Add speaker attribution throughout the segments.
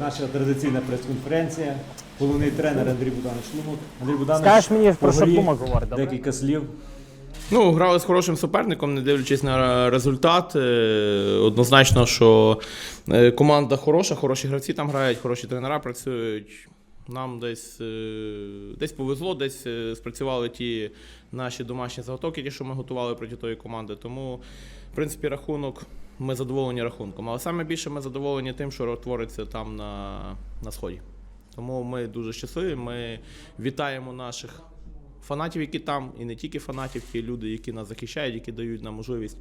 Speaker 1: Наша традиційна прес-конференція. Головний тренер Андрій Буданович Лумак. Андрій Буданович,
Speaker 2: Скажеш мені про що
Speaker 1: поговоріть
Speaker 2: говорить, добре?
Speaker 1: декілька слів.
Speaker 3: Ну, грали з хорошим суперником, не дивлячись на результат. Е, Однозначно, що е, команда хороша, хороші гравці там грають, хороші тренера працюють. Нам десь, е, десь повезло, десь спрацювали ті наші домашні заготовки, ті, що ми готували проти тої команди. Тому, в принципі, рахунок, ми задоволені рахунком. Але саме більше ми задоволені тим, що твориться там на, на сході. Тому ми дуже щасливі. Ми вітаємо наших фанатів, які там, і не тільки фанатів, ті люди, які нас захищають, які дають нам можливість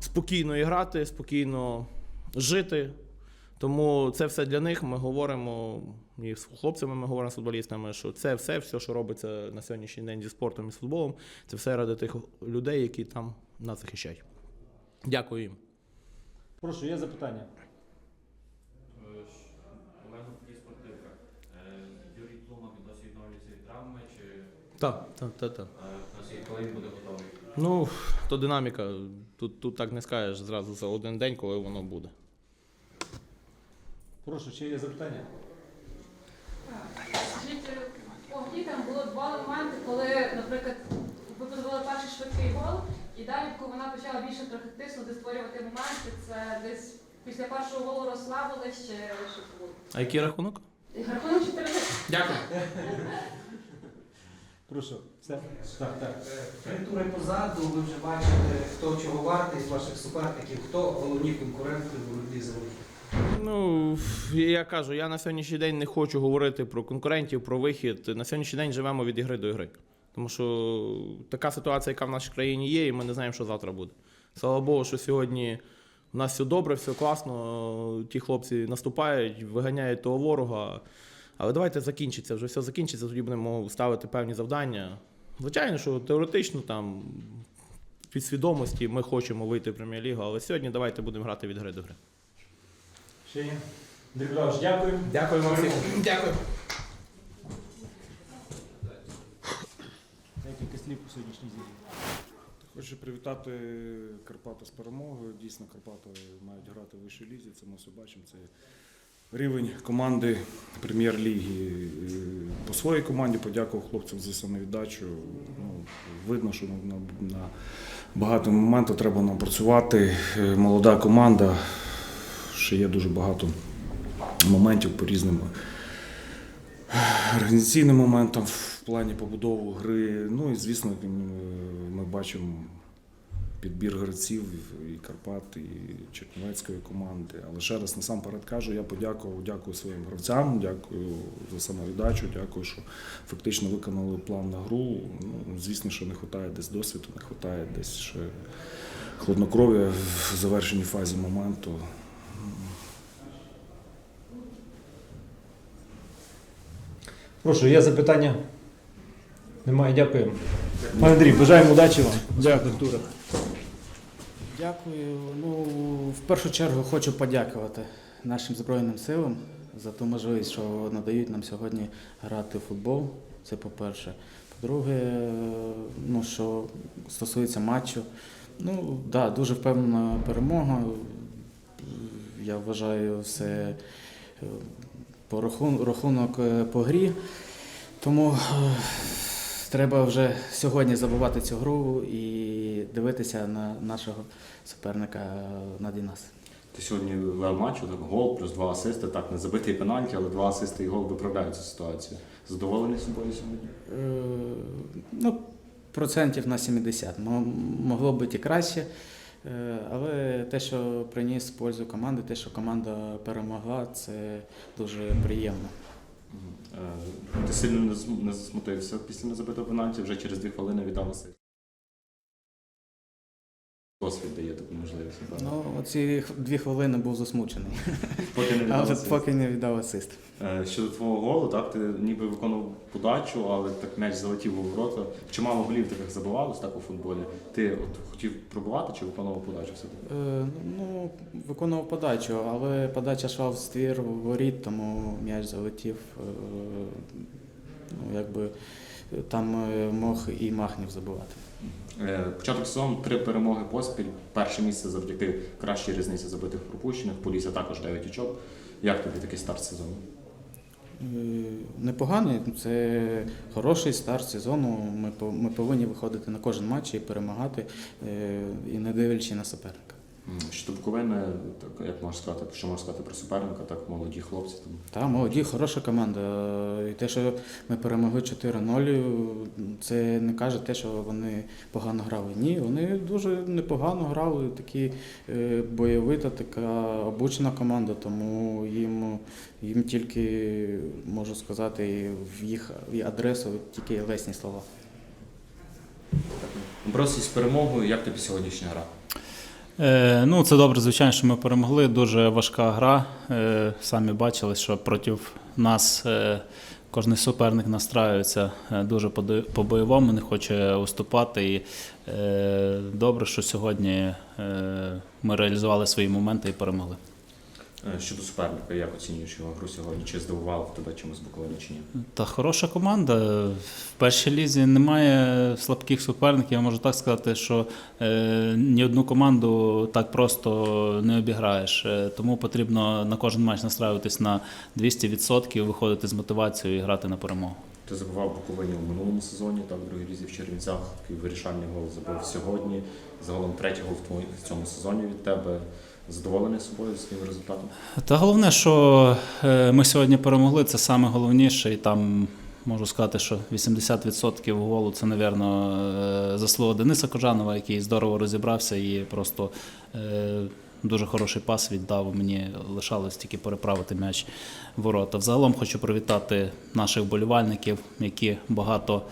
Speaker 3: спокійно і спокійно жити. Тому це все для них. Ми говоримо і з хлопцями, ми говоримо з футболістами, що це все, все, що робиться на сьогоднішній день зі спортом і з футболом, це все ради тих людей, які там нас захищають. Дякую їм.
Speaker 1: Прошу, є запитання.
Speaker 4: Олег є спортивка. Е, Юрій Тлумак досі відновлюється від травми, чи
Speaker 3: Так, так, так, так.
Speaker 4: е, коли він буде готовий?
Speaker 3: Ну, то динаміка. Тут, тут так не скажеш зразу за один день, коли воно буде.
Speaker 1: Прошу, чи є запитання?
Speaker 5: Скажіть, е, по грі там було два моменти, коли, наприклад, ви подавали перший швидкий гол, і далі, коли вона почала більше трохи тиснути, створювати моменти, це десь після першого голу розслабились чи що було?
Speaker 3: А який рахунок?
Speaker 5: Рахунок 4
Speaker 3: Дякую.
Speaker 1: Прошу. Все? Так, так.
Speaker 6: Три тури позаду ви вже бачили, хто чого вартий з ваших суперників, хто головні конкуренти в боротьбі за вихід.
Speaker 3: Ну, я кажу, я на сьогоднішній день не хочу говорити про конкурентів, про вихід. На сьогоднішній день живемо від ігри до ігри. Тому що така ситуація, яка в нашій країні є, і ми не знаємо, що завтра буде. Слава Богу, що сьогодні у нас все добре, все класно. Ті хлопці наступають, виганяють того ворога. Але давайте закінчиться, вже все закінчиться, тоді будемо ставити певні завдання. Звичайно, що теоретично там від свідомості ми хочемо вийти в прем'єр-лігу, але сьогодні давайте будемо грати від гри до гри.
Speaker 1: Ще є? Дякую.
Speaker 3: Дякую вам всім. Дякую.
Speaker 1: Декілька слів по сьогоднішній зі.
Speaker 7: Хочу привітати Карпати з перемогою. Дійсно, Карпати мають грати в вищій лізі. Це ми все бачимо. Це рівень команди прем'єр-ліги. Е, По своїй команді подякував хлопцям за самовіддачу. Ну, видно, що на, на, багато моментів треба нам працювати. Е, Молода команда. Ще є дуже багато моментів по різним організаційним моментам плані побудови гри. Ну і звісно, е, ми бачимо підбір гравців і Карпат, і Чернівецької команди. Але ще раз насамперед кажу, я подякував, дякую своїм гравцям, дякую за самовіддачу, дякую, що фактично виконали план на гру. Ну, звісно, що не вистачає десь досвіду, не вистачає десь ще хладнокров'я в завершеній фазі моменту.
Speaker 1: Прошу, є запитання? Немає, дякуємо. Пане Андрій, бажаємо удачі вам. Дякую.
Speaker 8: Дякую. Ну, в першу чергу хочу подякувати нашим Збройним силам за ту можливість, що надають нам сьогодні грати в футбол. Це по-перше. По-друге, ну, що стосується матчу, ну, да, дуже впевнена перемога. Я вважаю все е, по рахун- рахунок е, по грі. Тому е, треба вже сьогодні забувати цю гру і дивитися на нашого суперника на Дінас.
Speaker 9: Ти сьогодні лев матчу, так гол, плюс два асисти, так, не забитий пенальті, але два асисти і гол виправляють цю ситуацію. Задоволений собою сьогодні?
Speaker 8: Е, Ну, процентів на 70. Мо- Могло бути і краще. Е, Але те, що приніс пользу команди, те, що команда перемогла, це дуже приємно.
Speaker 9: Е, Ти сильно не засмутився після незабитого пенальті, вже через дві хвилини віддав асист. Досвід дає таку можливість.
Speaker 8: Ну, оці дві хвилини був засмучений,
Speaker 9: Поки не віддав
Speaker 8: але
Speaker 9: асист.
Speaker 8: поки не віддав асист.
Speaker 9: Е, Щодо твого голу, так, ти ніби виконував подачу, але так м'яч залетів у ворота. Чимало голів таких забивалось так у футболі. Ти от хотів пробувати чи виконував подачу все-таки?
Speaker 8: Е, Ну, виконував подачу, але подача йшла в ствір в воріт, тому м'яч залетів. е, Ну, якби там е, мог і Махнів забивати.
Speaker 9: Е, Початок сезону три перемоги поспіль. Перше місце завдяки кращій різниці забитих пропущених. Полісся також 9 очок. Як тобі такий старт сезону?
Speaker 8: Е, Непоганий, це хороший старт сезону. Ми, повинні виходити на кожен матч і перемагати, е, і не дивлячись на суперника.
Speaker 9: Буковина, так як можна сказати, що можна сказати про суперника, так молоді хлопці там.
Speaker 8: Та молоді, хороша команда. І те, що ми перемогли 4-0, це не каже те, що вони погано грали. Ні, вони дуже непогано грали, такі е, бойовита, така обучена команда, тому їм, їм тільки можу сказати в їх адресу тільки лесні слова.
Speaker 9: Боровся з перемогою, як тобі сьогоднішня гра?
Speaker 2: Е, ну, це добре, звичайно, що ми перемогли. Дуже важка гра. Е, самі бачили, що проти нас е, кожен суперник настраюється дуже по- по-бойовому, не хоче уступати. І добре, що сьогодні ми реалізували свої моменти і перемогли.
Speaker 9: Е, Щодо суперника, як оцінюєш його гру сьогодні? Чи здивував тебе чимось Буковина чи ні?
Speaker 2: Та хороша команда. В першій лізі немає слабких суперників. Я можу так сказати, що е, ні одну команду так просто не обіграєш. Е, тому потрібно на кожен матч настраюватись на 200%, виходити з мотивацією і грати на перемогу.
Speaker 9: Ти забував Буковині у минулому сезоні, так, в другій лізі в Чернівцях, вирішальний гол забив сьогодні. Загалом третій гол в цьому сезоні від тебе. Задоволений собою своїм результатом?
Speaker 2: Та головне, що е, ми сьогодні перемогли, це саме головніше, і там можу сказати, що 80% голу це, напевно, е, заслуга Дениса Кожанова, який здорово розібрався і просто е, дуже хороший пас віддав. Мені лишалось тільки переправити м'яч ворота. Взагалом хочу привітати наших болівальників, які багато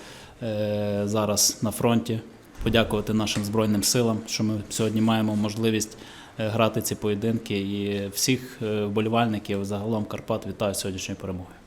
Speaker 2: зараз на фронті. Подякувати нашим Збройним силам, що ми сьогодні маємо можливість е, грати ці поєдинки. І всіх е, вболівальників загалом Карпат вітаю сьогоднішньої перемогою.